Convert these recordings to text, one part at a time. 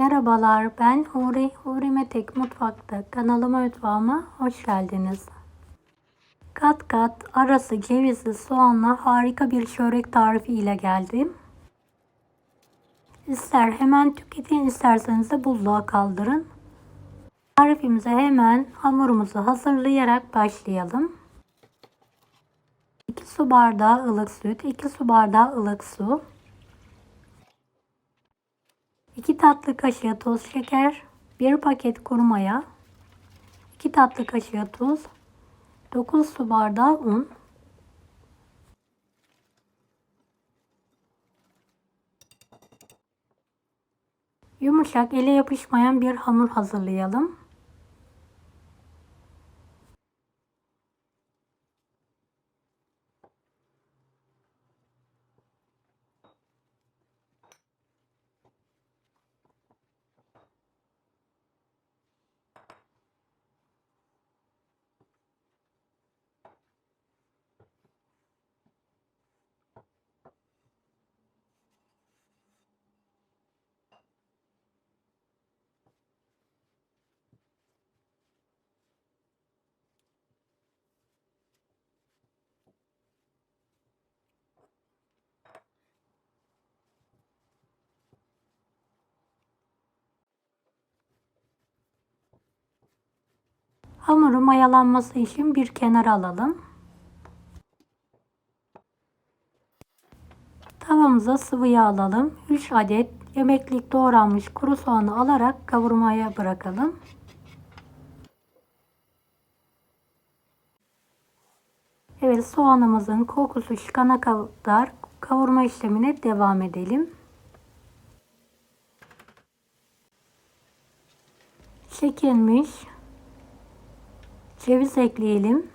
Merhabalar, ben Huri, Huri Metek Mutfak'ta kanalıma mutfağıma hoş geldiniz. Kat kat arası cevizli soğanla harika bir çörek tarifi ile geldim. İster hemen tüketin isterseniz de buzluğa kaldırın. Tarifimize hemen hamurumuzu hazırlayarak başlayalım. 2 su bardağı ılık süt, 2 su bardağı ılık su, 2 tatlı kaşığı toz şeker, 1 paket kuru maya, 2 tatlı kaşığı tuz, 9 su bardağı un, yumuşak ele yapışmayan bir hamur hazırlayalım. Hamuru mayalanması için bir kenara alalım. Tavamıza sıvı yağ alalım. 3 adet yemeklik doğranmış kuru soğanı alarak kavurmaya bırakalım. Evet soğanımızın kokusu çıkana kadar kavurma işlemine devam edelim. Çekilmiş ceviz ekleyelim.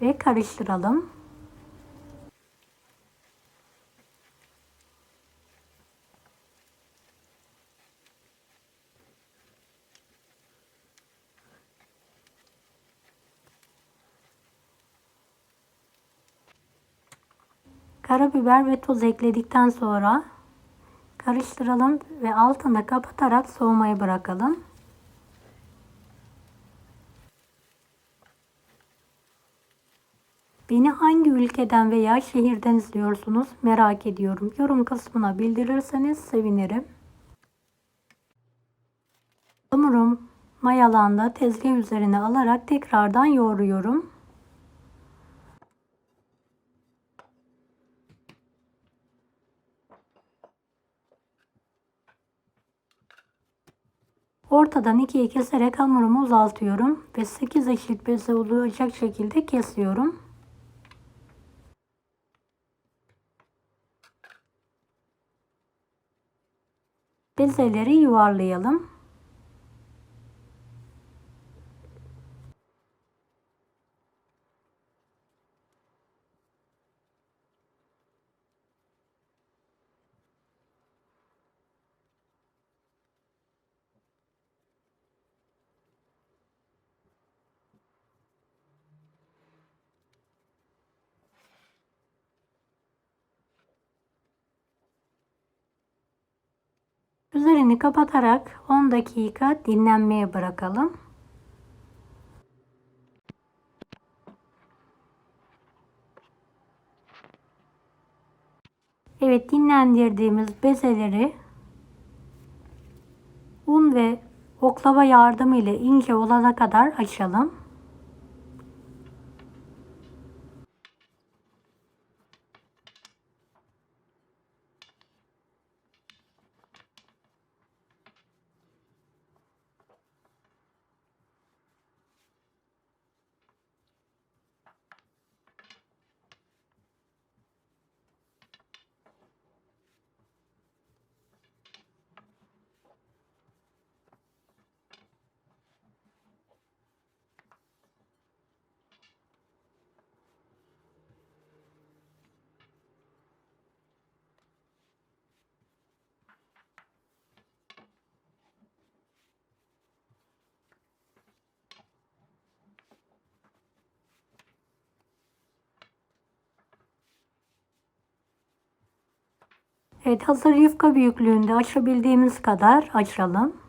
Ve karıştıralım. Karabiber ve tuz ekledikten sonra karıştıralım ve altını kapatarak soğumaya bırakalım. Beni hangi ülkeden veya şehirden izliyorsunuz merak ediyorum. Yorum kısmına bildirirseniz sevinirim. Hamurum mayalandı. Tezgah üzerine alarak tekrardan yoğuruyorum. Ortadan ikiye keserek hamurumu uzaltıyorum ve 8 eşit beze olacak şekilde kesiyorum. Bezeleri yuvarlayalım. Üzerini kapatarak 10 dakika dinlenmeye bırakalım. Evet dinlendirdiğimiz bezeleri un ve oklava yardımı ile ince olana kadar açalım. Evet hazır yufka büyüklüğünde açabildiğimiz kadar açalım.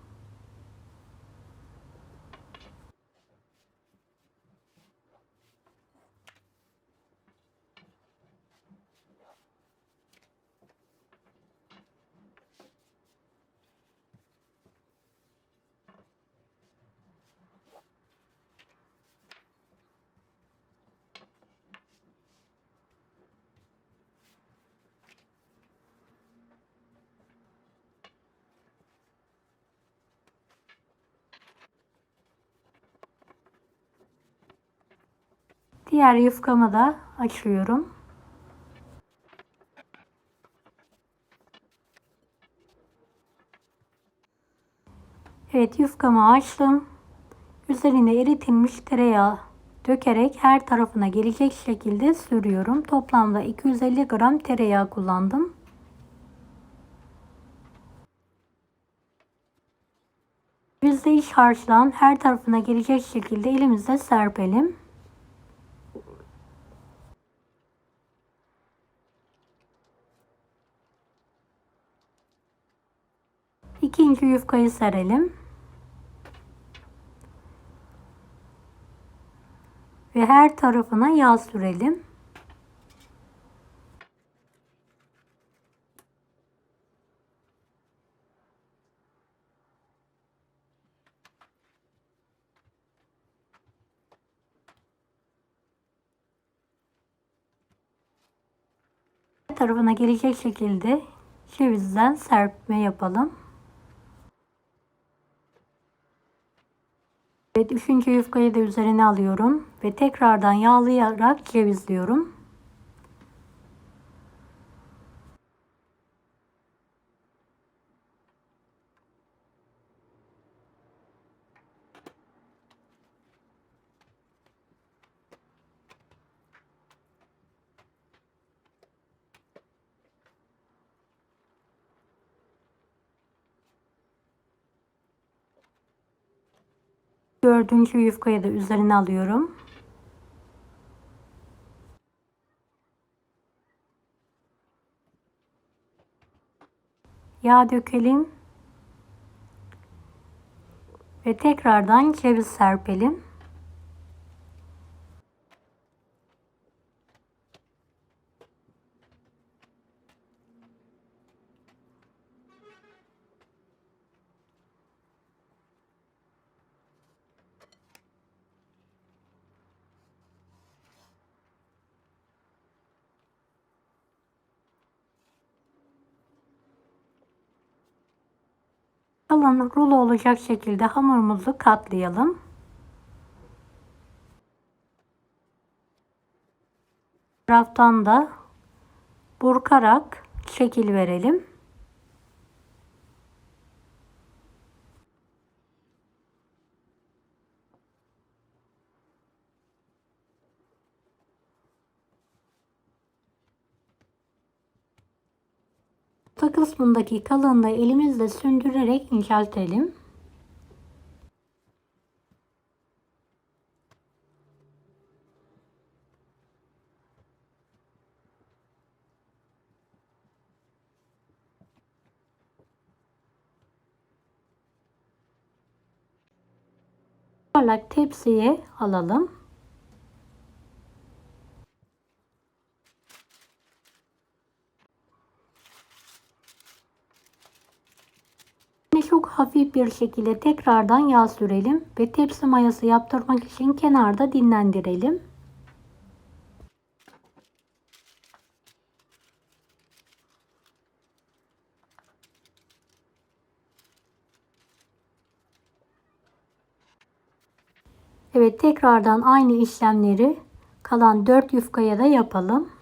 Diğer yufkamı da açıyorum. Evet yufkamı açtım. Üzerine eritilmiş tereyağı dökerek her tarafına gelecek şekilde sürüyorum. Toplamda 250 gram tereyağı kullandım. Bizde iç harçlan her tarafına gelecek şekilde elimizde serpelim. İkinci yufkayı serelim. Ve her tarafına yağ sürelim. Tarafına gelecek şekilde cevizden serpme yapalım. Evet, üçüncü yufkayı da üzerine alıyorum ve tekrardan yağlayarak cevizliyorum. Dördüncü yufkayı da üzerine alıyorum. Yağ dökelim. Ve tekrardan ceviz serpelim. Kalın rulo olacak şekilde hamurumuzu katlayalım. Taraftan da burkarak şekil verelim. Orta kısmındaki kalınlığı elimizle sündürerek inceltelim. Parlak tepsiye alalım. Hafif bir şekilde tekrardan yağ sürelim ve tepsi mayası yaptırmak için kenarda dinlendirelim. Evet tekrardan aynı işlemleri kalan 4 yufkaya da yapalım.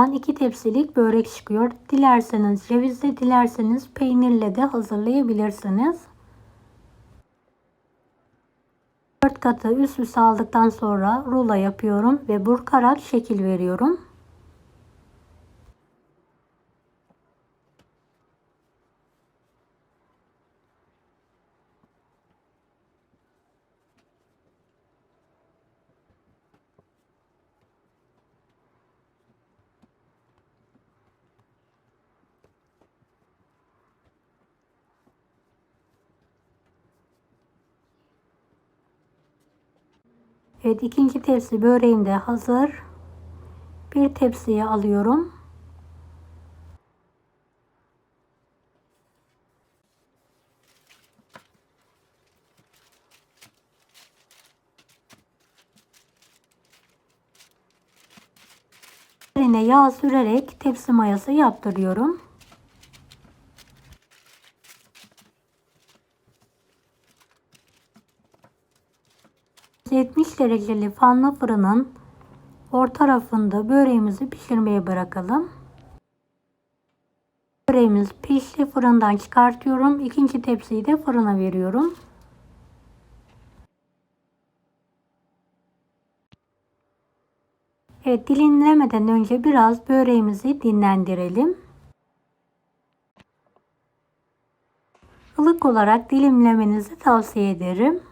Bu hamurdan iki tepsilik börek çıkıyor. Dilerseniz cevizle dilerseniz peynirle de hazırlayabilirsiniz. 4 katı üst üste aldıktan sonra rulo yapıyorum ve burkarak şekil veriyorum. Evet ikinci tepsi böreğim de hazır. Bir tepsiye alıyorum. Üzerine yağ sürerek tepsi mayası yaptırıyorum. 70 dereceli fanlı fırının orta tarafında böreğimizi pişirmeye bırakalım. Böreğimiz pişti fırından çıkartıyorum. İkinci tepsiyi de fırına veriyorum. Evet dilimlemeden önce biraz böreğimizi dinlendirelim. Ilık olarak dilimlemenizi tavsiye ederim.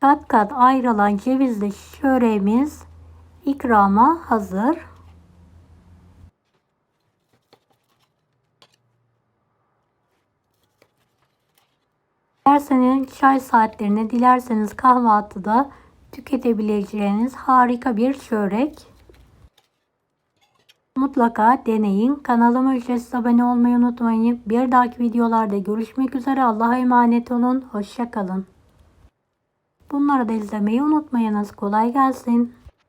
Kat kat ayrılan cevizli çöreğimiz ikrama hazır. Dilerseniz çay saatlerine, dilerseniz kahvaltıda tüketebileceğiniz harika bir çörek. Mutlaka deneyin. Kanalıma ücretsiz abone olmayı unutmayın. Bir dahaki videolarda görüşmek üzere. Allah'a emanet olun. Hoşçakalın. Bunları da izlemeyi unutmayınız. Kolay gelsin.